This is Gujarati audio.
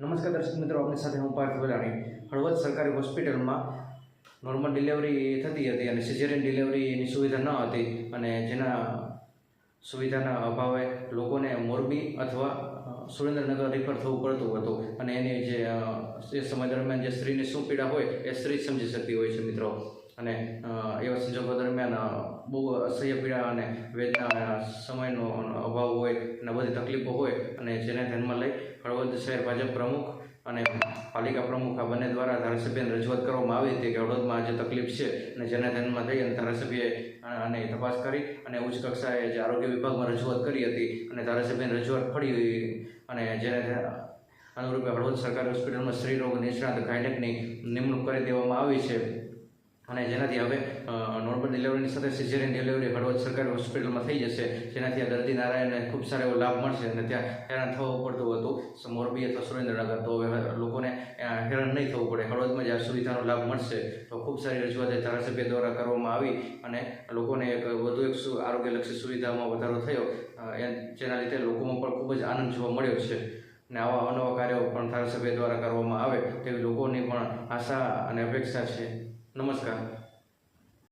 નમસ્કાર દર્શક મિત્રો, આપની સાથે હું પાર્થ વેલાણી હળવદ સરકારી હોસ્પિટલમાં નોર્મલ ડિલિવરી થતી હતી અને સિઝેરિયન ડિલિવરીની સુવિધા ન હતી અને જેના સુવિધાના અભાવે લોકોને મોરબી અથવા સુરેન્દ્રનગર રિફર થવું પડતું હતું. અને એની જે સમય દરમિયાન જે સ્ત્રીની શું પીડા હોય, એ સ્ત્રી સમજી શકતી હોય છે મિત્રો. અને એવા સંજોગો દરમિયાન બહુ અસહ્ય પીડા અને વેદના સમયનો અભાવ હોય અને બધી તકલીફો હોય અને જેને ધ્યાનમાં લઈ હળવદ શહેર ભાજપ પ્રમુખ અને પાલિકા પ્રમુખ આ બંને દ્વારા ધારાસભ્યને રજૂઆત કરવામાં આવી હતી કે હળવદમાં જે તકલીફ છે અને જેને ધ્યાનમાં થઈ અને ધારાસભ્યએ અને તપાસ કરી અને ઉચ્ચ કક્ષાએ જે આરોગ્ય વિભાગમાં રજૂઆત કરી હતી અને ધારાસભ્યની રજૂઆત ફળી અને જેને અનુરૂપે હળવદ સરકારી હોસ્પિટલમાં સ્ત્રી રોગ નિષ્ણાત ગાયનેકની નિમણૂક કરી દેવામાં આવી છે. અને જેનાથી હવે નોર્મલ ડિલિવરીની સાથે સિઝેરિયન ડિલિવરી હળવદ સરકારી હોસ્પિટલમાં થઈ જશે. જેનાથી આ દર્દી નારાયણને ખૂબ સારો એવો લાભ મળશે અને ત્યાં હેરાન થવું પડતું હતું. મોરબી અથવા સુરેન્દ્રનગર, તો હવે લોકોને હેરાન નહીં થવું પડે. હળવદમાં જ આ સુવિધાનો લાભ મળશે. તો ખૂબ સારી રજૂઆત ધારાસભ્ય દ્વારા કરવામાં આવી અને લોકોને એક વધુ એક આરોગ્યલક્ષી સુવિધામાં વધારો થયો. જેના લીધે લોકોમાં પણ ખૂબ જ આનંદ જોવા મળ્યો છે. અને આવા અવનવા કાર્યો પણ ધારાસભ્ય દ્વારા કરવામાં આવે તેવી લોકોની પણ આશા અને અપેક્ષા છે. નમસ્કાર.